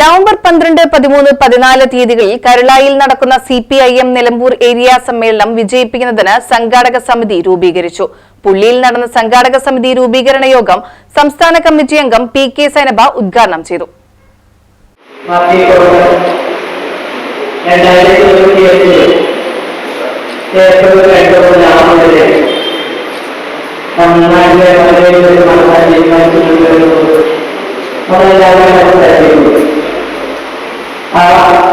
November പന്ത്രണ്ട് പതിമൂന്ന് പതിനാല് തീയതികളിൽ കരളായിൽ നടക്കുന്ന C P I M Nilambur area സമ്മേളനം വിജയിപ്പിക്കുന്നതിന് സംഘാടക സമിതി രൂപീകരിച്ചു. പുള്ളിയിൽ നടന്ന സംഘാടക സമിതി രൂപീകരണ യോഗം സംസ്ഥാന കമ്മിറ്റി അംഗം പി കെ സൈനബ ഉദ്ഘാടനം ചെയ്തു. പാർട്ടി കോൺഗ്രസ് രണ്ടായിരത്തി ആ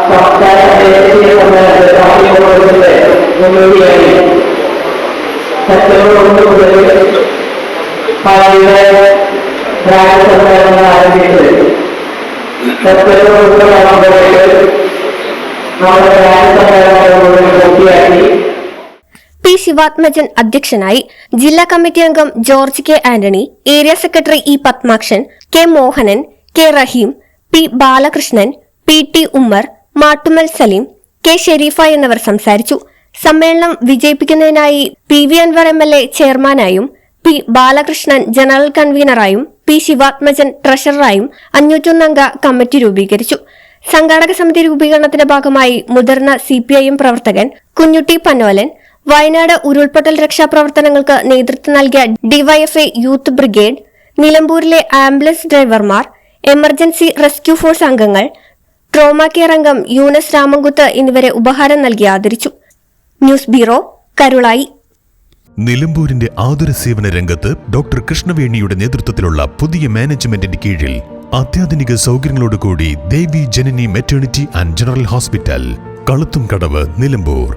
പാർട്ടി കോൺഗ്രസിന്റെ മുന്നോടിയായി സെപ്റ്റംബർ ഒന്ന് മുതൽ പാർട്ടിയുടെ ബ്രാഞ്ച് സമ്മേളനം ആരംഭിച്ചത് സെപ്റ്റംബർ മുപ്പതാകുമ്പോഴേക്ക് നമ്മുടെ രാജ്യസഭ പൂർത്തിയാക്കി പി ശിവാത്മജൻ അധ്യക്ഷനായി ജില്ലാ കമ്മിറ്റി അംഗം George K Antony area secretary E Padmakshan K Mohanan K Raheem P Balakrishnan P T Ummer Mattumal Saleem K Sherifa എന്നിവർ സംസാരിച്ചു. സമ്മേളനം വിജയിപ്പിക്കുന്നതിനായി P V Anvar M L A ചെയർമാനായും P Balakrishnan general കൺവീനറായും P Sivathmajan ട്രഷററായും അഞ്ഞൂറ്റൊന്നംഗ committee രൂപീകരിച്ചു. സംഘാടക സമിതി രൂപീകരണത്തിന്റെ ഭാഗമായി മുതിർന്ന സി പി ഐ എം പ്രവർത്തകൻ കുഞ്ഞുട്ടി പന്നോലൻ വയനാട് ഉരുൾപൊട്ടൽ രക്ഷാപ്രവർത്തനങ്ങൾക്ക് നേതൃത്വം നൽകിയ ഡിവൈഎഫ്ഐ യൂത്ത് ബ്രിഗേഡ് നിലമ്പൂരിലെ ആംബുലൻസ് ഡ്രൈവർമാർ എമർജൻസി റെസ്ക്യൂ ഫോഴ്സ് അംഗങ്ങൾ ട്രോമ കെയർ അംഗം യൂനസ് രാമൻകുത്ത് എന്നിവരെ ഉപഹാരം നൽകി ആദരിച്ചു. News bureau Karulai. നിലമ്പൂരിന്റെ ആതുര സേവന രംഗത്ത് ഡോക്ടർ കൃഷ്ണവേണിയുടെ നേതൃത്വത്തിലുള്ള പുതിയ മാനേജ്മെന്റിന്റെ കീഴിൽ അത്യാധുനിക സൗകര്യങ്ങളോടുകൂടി Devi Janani maternity and general hospital കളുത്തും Kadavu Nilambur.